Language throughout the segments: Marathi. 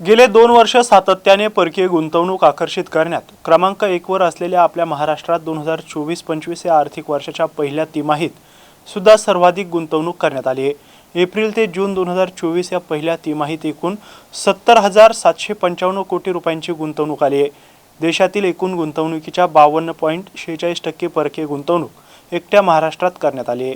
गेले दोन वर्ष सातत्याने परकीय गुंतवणूक आकर्षित करण्यात. क्रमांक एकवर असलेल्या आपल्या महाराष्ट्रात दोन हजार चोवीस पंचवीस या आर्थिक वर्षाच्या पहिल्या तिमाहीत सुद्धा सर्वाधिक गुंतवणूक करण्यात आली आहे. एप्रिल ते जून दोन हजार चोवीस या पहिल्या तिमाहीत एकूण सत्तर हजार सातशे पंचावन्न कोटी रुपयांची गुंतवणूक आली आहे. देशातील एकूण गुंतवणुकीच्या बावन्न पॉईंट शेहेचाळीस टक्के परकीय गुंतवणूक एकट्या महाराष्ट्रात करण्यात आली आहे.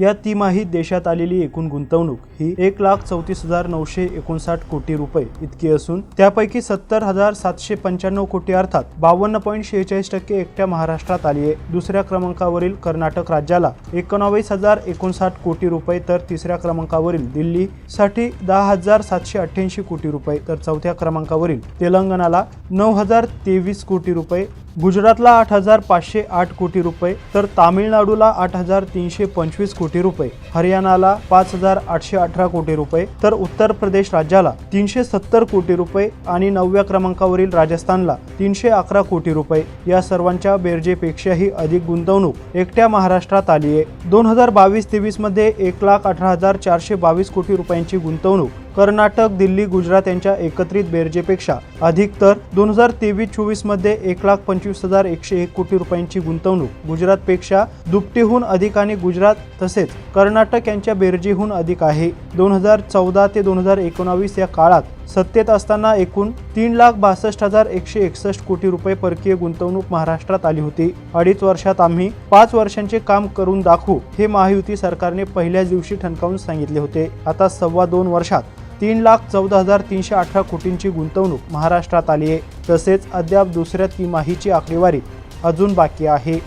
या तिमाहीत देशात आलेली एकूण गुंतवणूक ही एक लाख चौतीस हजार नऊशे एकोणसाठ कोटी रुपये इतकी असून त्यापैकी सत्तर हजार सातशे पंच्याण्णव कोटी अर्थात बावन्न पॉईंट शेहेचाळीस टक्के एकट्या महाराष्ट्रात आली आहे. दुसऱ्या क्रमांकावरील कर्नाटक राज्याला एकोणावीस हजार एकोणसाठ कोटी रुपये तर तिसऱ्या क्रमांकावरील दिल्लीसाठी दहा हजार सातशे अठ्ठ्याऐंशी कोटी रुपये तर चौथ्या क्रमांकावरील तेलंगणाला नऊ हजार तेवीस कोटी रुपये गुजरातला आठ हजार पाचशे आठ कोटी रुपये तर तामिळनाडूला आठ हजार तीनशे पंचवीस कोटी रुपये हरियाणाला पाच हजार आठशे अठरा कोटी रुपये तर उत्तर प्रदेश राज्याला तीनशे सत्तर कोटी रुपये आणि नवव्या क्रमांकावरील राजस्थानला तीनशे अकरा कोटी रुपये. या सर्वांच्या बेरजेपेक्षाही अधिक गुंतवणूक एकट्या महाराष्ट्रात आली आहे दोन हजार बावीस तेवीसमध्ये एक लाख अठरा हजार चारशे बावीस कोटी रुपयांची गुंतवणूक कर्नाटक दिल्ली गुजरात यांच्या एकत्रित बेरजेपेक्षा अधिक तर दोन हजार तेवीस चोवीसमध्ये एक लाख पंचवीस हजार एकशे एक कोटी रुपयांची गुंतवणूक गुजरातपेक्षा दुपटीहून अधिक आणि गुजरात तसेच कर्नाटक यांच्या बेरजेहून अधिक आहे. दोन हजार चौदा ते दोन हजार एकोणावीस या काळात सत्तेत असताना एकूण तीन लाख बासष्ट हजार एकशे एकसष्ट कोटी रुपये परकीय गुंतवणूक महाराष्ट्रात आली होती. अडीच वर्षात आम्ही पाच वर्षांचे काम करून दाखवू हे महायुती सरकारने पहिल्याच दिवशी ठणकावून सांगितले होते. आता सव्वा दोन वर्षात तीन लाख चौदा हजार तीनशे अठरा कोटींची गुंतवणूक महाराष्ट्रात आली आहे. तसेच अद्याप दुसऱ्या तिमाहीची आकडेवारी अजून बाकी आहे.